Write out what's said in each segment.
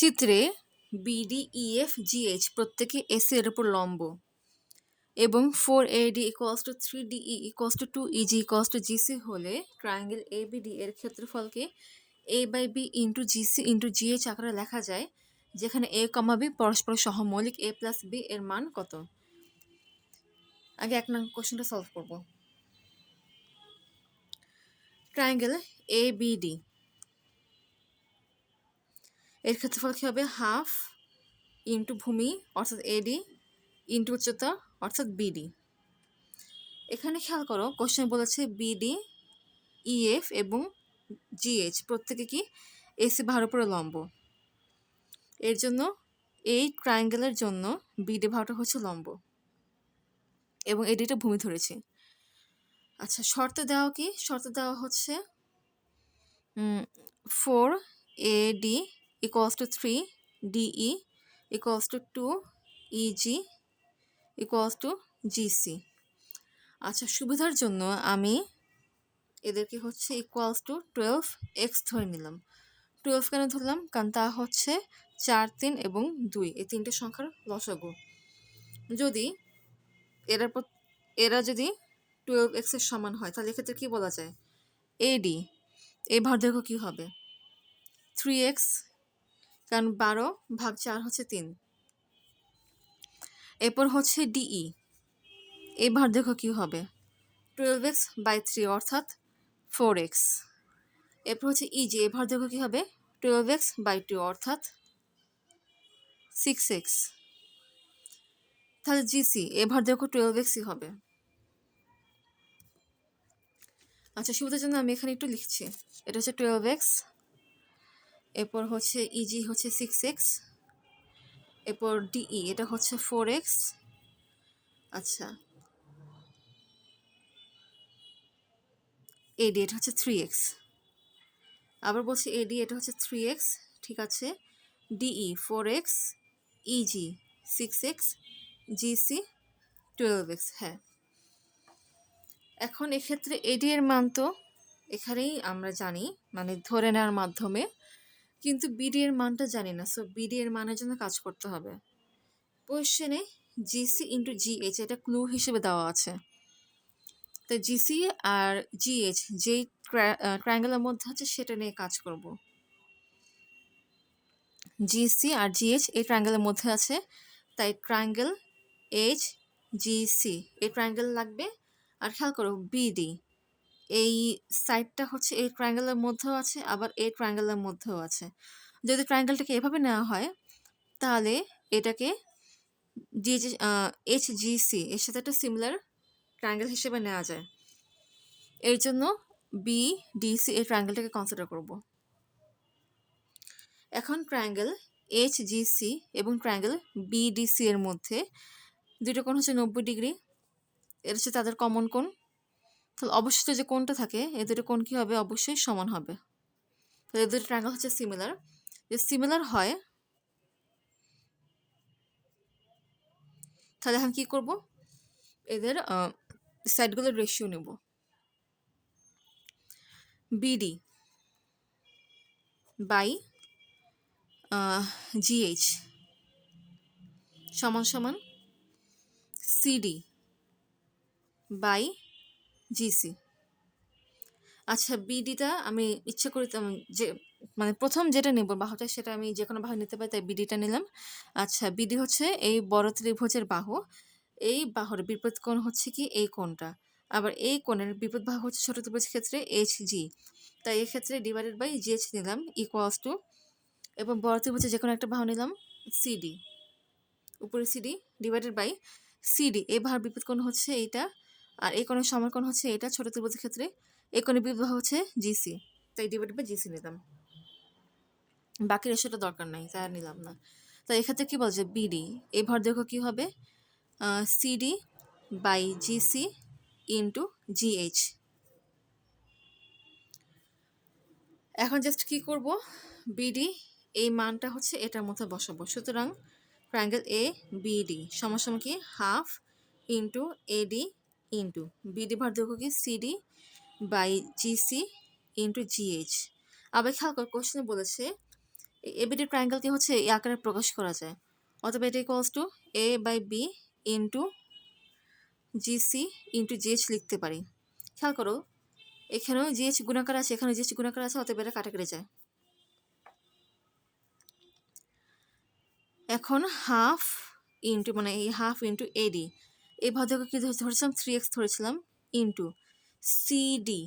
চিত্রে BD EF GH প্রত্যেকে S এর উপর লম্ব এবং four A D equals to three D E equals to two EG equals to GC হলে ট্রায়াঙ্গেল এ বিডি এর ক্ষেত্রফলকে A by B into GC into GH আকারে লেখা যায়, যেখানে এ কমা বি পরস্পর সহমৌলিক এ প্লাস বি এর মান কত? আগে এক নং কোশ্চেনটা সলভ করব। ট্রায়াঙ্গেল এ বিডি এর ক্ষেত্রফল কী হবে? হাফ ইন্টু ভূমি, অর্থাৎ এডি ইন্টু উচ্চতা, অর্থাৎ বিডি এখানে খেয়াল করো কোশ্চেন বলেছে বিডি ইএফ এবং জিএইচ প্রত্যেকে কি এসি ভার উপরে লম্ব। এর জন্য এই ট্রায়াঙ্গেলের জন্য বিডি ভারটা হচ্ছে লম্ব। এবং এডিটা ভূমি ধরেছি। আচ্ছা শর্ত দেওয়া কি? শর্ত দেওয়া হচ্ছে four A D equals to 3 DE equals to 2 EG equals to GC আচ্ছা সুবিধার জন্য আমি এদেরকে হচ্ছে ইকুয়ালস টু টুয়েলভ এক্স ধরে নিলাম। টুয়েলভ কেন ধরলাম? কারণ তা হচ্ছে চার, তিন এবং দুই। এই তিনটে সংখ্যার লসাগু। যদি এরা এরা যদি টুয়েলভ এক্সের সমান হয়, তাহলে এক্ষেত্রে কী বলা যায়? এডি এই ভারদৈর্ঘ্য কী হবে। থ্রি এক্স কারণ বারো ভাগ চার হচ্ছে তিন। এরপর হচ্ছে ডিই। এই ভার দেখো কী হবে। টুয়েলভ এক্স বাই থ্রি অর্থাৎ ফোর এক্স এরপর হচ্ছে ইজি এ ভার দেখো কী হবে। টুয়েলভ এক্স বাই টু অর্থাৎ সিক্স এক্স তাহলে জিসি এ ভার দেখো টুয়েলভ এক্সই হবে। আচ্ছা সুবিধার জন্য আমি এখানে একটু লিখছি। এটা হচ্ছে টুয়েলভ এক্স এরপর হচ্ছে ইজি হচ্ছে সিক্স এক্স এরপর ডিই এটা হচ্ছে ফোর এক্স আচ্ছা। এডি এটা হচ্ছে থ্রি এক্স আবার বলছি এডি এটা হচ্ছে থ্রি এক্স ঠিক আছে। DE four x EG six x GC twelve x হ্যাঁ। এখন এক্ষেত্রে এডি এর মান তো এখানেই আমরা জানি মানে ধরে নেওয়ার মাধ্যমে। কিন্তু বিডি এর মানটা জানি না সো বিডি এর মানের জন্য কাজ করতে হবে। কোয়েশ্চেনে জিসি ইন্টু জিএইচ এটা ক্লু হিসেবে দেওয়া আছে। তো জিসি আর জিএইচ যেই ট্রায়াঙ্গেলের মধ্যে আছে, সেটা নিয়ে কাজ করব। জিসি আর জিএইচ এই ট্রায়াঙ্গেলের মধ্যে আছে, তাই ট্রায়াঙ্গেল এইচ জিসি এই ট্রায়াঙ্গেল লাগবে। আর খেয়াল করো বিডি এই সাইডটা হচ্ছে এই ট্রায়াঙ্গেলের মধ্যেও আছে, আবার এই ট্রায়াঙ্গেলের মধ্যেও আছে। যদি ট্রায়াঙ্গেলটাকে এভাবে নেওয়া হয়, তাহলে এটাকে জি এইচ জি সি এর সাথে একটা সিমিলার ট্রায়াঙ্গেল হিসেবে নেওয়া যায়। এর জন্য বি ডিসি এই ট্রায়াঙ্গেলটাকে কনসিডার করব। এখন ট্রায়াঙ্গেল এইচ জি সি এবং ট্রায়াঙ্গেল বিডিসি এর মধ্যে দুটো কোণ হচ্ছে নব্বই ডিগ্রি, এর হচ্ছে তাদের কমন কোণ। তাহলে অবশ্যই যে কোনটা থাকে, এ দুটো কোন কী হবে? অবশ্যই সমান হবে। তাহলে এদের ট্রায়াঙ্গেল হচ্ছে সিমিলার যে সিমিলার হয়, তাহলে এখন কী করব? এদের সাইডগুলোর রেশিও নেব। বিডি বাই জিএইচ সমান সমান সিডি বাই জিসি আচ্ছা বিডিটা আমি ইচ্ছে করি যে মানে প্রথম যেটা নেব বাহুটা সেটা আমি যে কোনো বাহু নিতে পারি, তাই বিডিটা নিলাম। আচ্ছা বিডি হচ্ছে এই বড় ত্রিভুজের বাহু। এই বাহুর বিপরীত কোণ হচ্ছে কি এই কোণটা। আবার এই কোণের বিপরীত বাহু হচ্ছে ছোট ত্রিভুজ ক্ষেত্রে এইচ জি তাই এক্ষেত্রে ডিভাইডেড বাই জিএইচ নিলাম ইকুয়ালস টু এবং বড় ত্রিভুজে যে কোনো একটা বাহু নিলাম সিডি উপরে সিডি ডিভাইডেড বাই সিডি এই বাহুর বিপরীত কোণ হচ্ছে এইটা। আর এই কোণের সমকোণ হচ্ছে এটা ছোট ত্রিভুজের ক্ষেত্রে। এই কোণের বিবাহ হচ্ছে জিসি তাই ডিভাইড বাই জিসি নিলাম। বাকি রেশোটা দরকার নাই, তাই আর নিলাম না। তো এক্ষেত্রে কী বলছে? বিডি এই ভর দেখো কী হবে? CD by GC into GH এখন জাস্ট কি করব? বিডি এই মানটা হচ্ছে এটার মধ্যে বসাবো। সুতরাং ট্রায়াঙ্গেল এ বিডি সমান কি? Half into AD into BD ভার দৈর্ঘ্য কি? CD by GC into GH আবার খেয়াল কর কোশ্চেনে বলেছে এবিডি ট্রায়াঙ্গেলকে হচ্ছে? এই আকারে প্রকাশ করা যায়। অথবা এটা equals to A by B into GC into GH লিখতে পারি। খেয়াল করো, এখানেও জিএইচ গুণাকার আছে, এখানেও জিএইচ গুণাকার আছে, অতএব এটা কাটা কেটে যায়। এখন হাফ ইন্টু মানে এই হাফ ইন্টু এডি এই ভরদৈর্ঘ্য কী ধরেছিলাম থ্রি এক্স ধরেছিলাম ইন্টু সিডি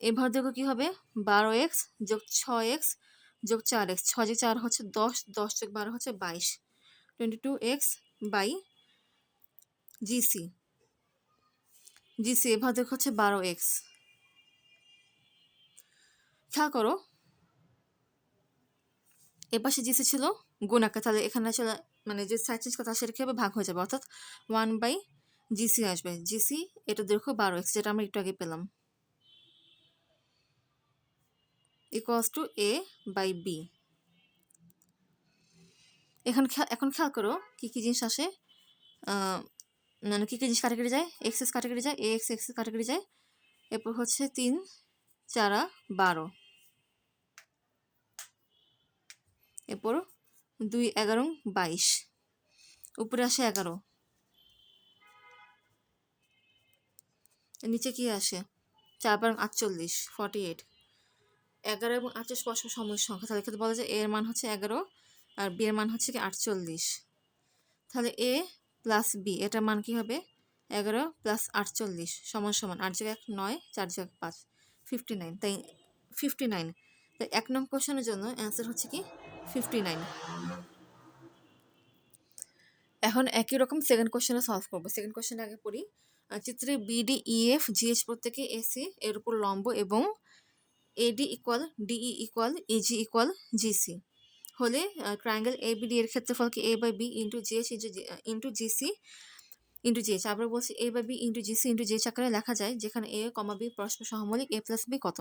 এই ভরদৈর্ঘ্য কী হবে? বারো এক্স যোগ ছয় এক্স যোগ চার এক্স ছয় যোগ চার হচ্ছে দশ দশ যোগ বারো হচ্ছে বাইশ। Twenty two x by GC GC এ ভরদৈর্ঘ্য হচ্ছে বারো এক্স খেয়াল করো, এপাশে জিসি ছিল গুণাকার তাহলে এখানে চলে মানে যে সাইড চেঞ্জ কথা সেটা কী হবে ভাগ হয়ে যাবে? অর্থাৎ ওয়ান বাই জিসি আসবে। জিসি এটা দৈর্ঘ্য বারো এক্স যেটা আমরা একটু আগে পেলাম। Equals to A by B এখন এখন খেয়াল করো কী কী জিনিস আসে। মানে কী কী জিনিস কাটাকাটি যায়? এক্স এক্স কাটাকাটি যায়। এ এক্স এক্স কাটাকাটি যায়। এরপর হচ্ছে তিন, চারা, বারো। এরপর দুই এগারো বাইশ। উপরে আসে এগারো। নিচে কি আসে? চার বারো আটচল্লিশ ফর্টি এইট এগারো এবং আটচল্লিশ পরস্পর সময়ের সংখ্যা। তাহলে ক্ষেত্রে বলা যায় এর মান হচ্ছে এগারো আর বি এর মান হচ্ছে কি আটচল্লিশ। তাহলে এ প্লাস বি, এটার মান কি হবে? এগারো প্লাস আটচল্লিশ সমান সমান আট জায়গায় এক নয়, চার জায়গায় পাঁচ ফিফটি নাইন তাই ফিফটি নাইন তাই এক নং কোশ্চেনের জন্য অ্যান্সার হচ্ছে কি ফিফটি নাইন এখন একই রকম সেকেন্ড কোশ্চেনে সলভ করব। সেকেন্ড কোশ্চেন আগে পড়ি। চিত্রে বিডি ইএফ জিএইচ প্রত্যেকে এসি এর উপর লম্ব এবং AD equal DE equal EG equal GC হলে ট্রায়াঙ্গেল এ বি ডি এর ক্ষেত্রফলকে A by B into GH into GC into GH আবার বলছি A by B into GC into GH আকারে লেখা যায়, যেখানে এ কমা বি পরস্পর সহমৌলিক এ প্লাস বি কত?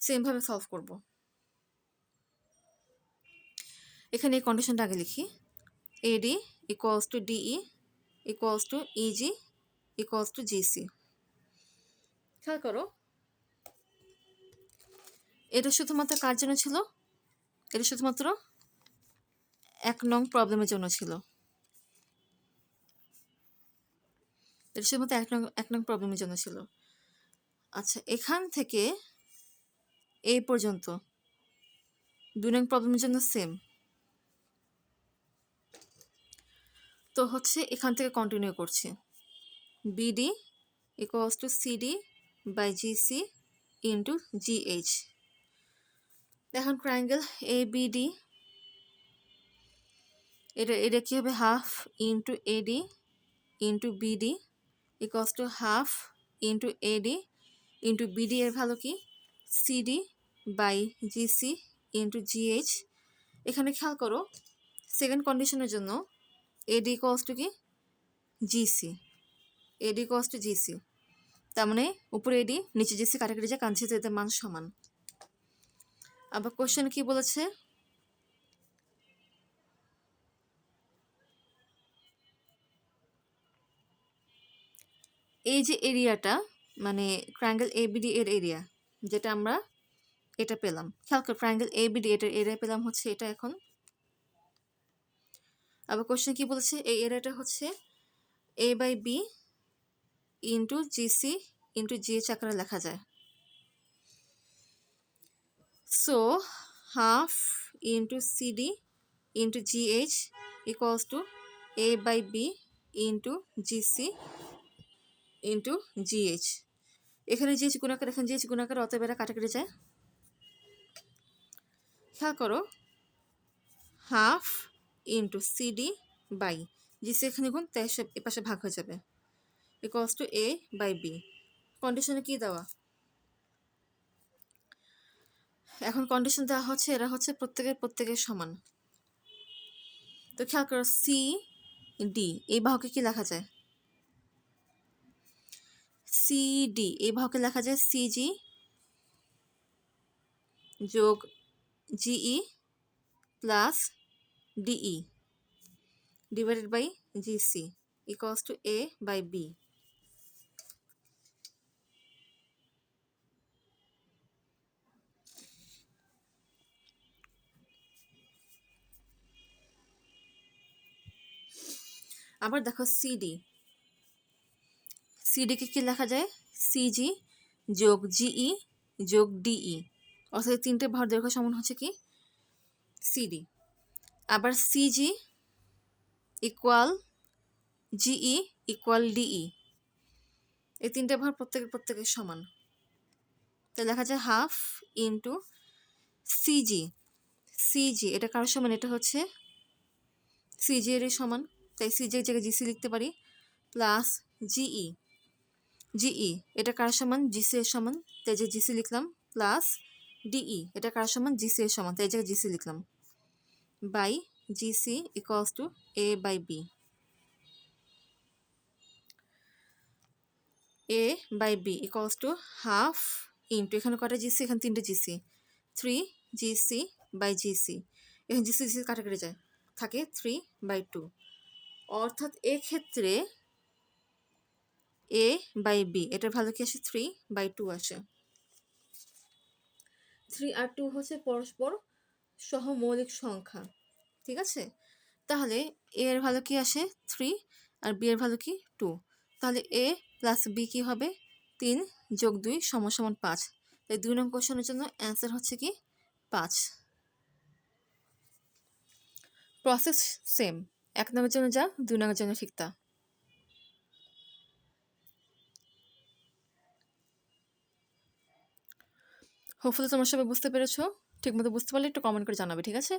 সেমভাবে সলভ করব। এখানে এই কন্ডিশনটা আগে লিখি। AD equals to DE equals to EG equals to GC খেয়াল করো, এটা শুধুমাত্র কার জন্য ছিল? এটা শুধুমাত্র এক নং প্রবলেমের জন্য ছিল। এটা শুধুমাত্র এক নং এক নং প্রবলেমের জন্য ছিল। আচ্ছা এখান থেকে এই পর্যন্ত। দুই নং প্রবলেমের জন্য সেম তো হচ্ছে এখান থেকে কন্টিনিউ করছি। BD equals to CD by GC into GH এখন ট্রায়াঙ্গেল এ বিডি এটা এটা কী হবে half into AD into BD equals to half into AD into BD এর ভালো কি? CD by GC into GH এখানে খেয়াল করো সেকেন্ড কন্ডিশনের জন্য এডি কস কি? জিসি এডি কস টু জিসি তার মানে উপরে এডি নিচে জিসি কাটাকাটি কারণ যেহেতু এদের মান সমান। আবার কোশ্চেন কি বলেছে? এই যে এরিয়াটা মানে ট্রায়াঙ্গেল এবিডি এর এরিয়া যেটা আমরা এটা পেলাম। খেয়াল কর ট্রায়াঙ্গেল এবিডি এটার এরিয়া পেলাম হচ্ছে এটা এখন। আবার কোশ্চেন কি বলেছে? এই এরিয়াটা হচ্ছে A by B into GC into GH আকারে লেখা যায়। So half into CD into GH equals to A by B into GC into GH এখানে জিএইচ গুণাকার এখানে জিএইচ গুণাকার অতএব এরা কাটাকাটি যায়। খেয়াল করো half into CD by GC এখানে গুণ তাই এ পাশে ভাগ হয়ে যাবে। Equals to A by B কন্ডিশনে কি দেওয়া? এখন কন্ডিশন দেওয়া হচ্ছে, এরা হচ্ছে প্রত্যেকের প্রত্যেকের সমান। তো খেয়াল করো সি ডি এই বাহুকে কি লেখা যায়? সিডি এই বাহুকে লেখা যায় সিজি যোগ GE plus DE divided by GC equals to A by B আবার দেখো সিডি সিডিকে কি লেখা যায়? সিজি যোগ জিই যোগ ডিই অর্থাৎ তিনটে ভর দৈর্ঘ্য সমান হচ্ছে কি? সিডি আবার CG equal GE equal DE এই তিনটে ভর প্রত্যেকের প্রত্যেকের সমান। তাই লেখা যায় হাফ ইন্টু সিজি সিজি এটা কারোর সমান? এটা হচ্ছে সিজি এর সমান। তাই সিজি এর জায়গায় জিসি লিখতে পারি প্লাস জিই জিই এটা কার সমান? জিসি এর সমান। তাই যে জিসি লিখলাম প্লাস ডিই এটা কার সমান? জিসি এর সমান। তাই জায়গায় জিসি লিখলাম। By GC equals to A by B A by B equals to half into এখানে কটা জিসি এখানে তিনটে GC three GC by GC এখানে জিসি জিসি কাটা কেটে যায়। থাকে থ্রি বাই টু অর্থাৎ এক্ষেত্রে এ বাই বি এটার ভ্যালু কি আসে? থ্রি বাই টু আসে। থ্রি আর টু হচ্ছে পরস্পর সহমৌলিক সংখ্যা, ঠিক আছে? তাহলে এ এর ভ্যালু কি আসে? থ্রি আর বি এর ভ্যালু কি? টু তাহলে এ প্লাস বি কি হবে? তিন যোগ দুই সমান সমান পাঁচ। তাই দুই নং কোশ্চেনের জন্য অ্যান্সার হচ্ছে কি? পাঁচ। প্রসেস সেম এক নম্বরের জন্য যা, দুই নম্বরের জন্য ঠিক তা। হোপফুলি তোমরা সবাই বুঝতে পেরেছ। ঠিকমতো বুঝতে পারলে একটু কমেন্ট করে জানাবে ঠিক আছে?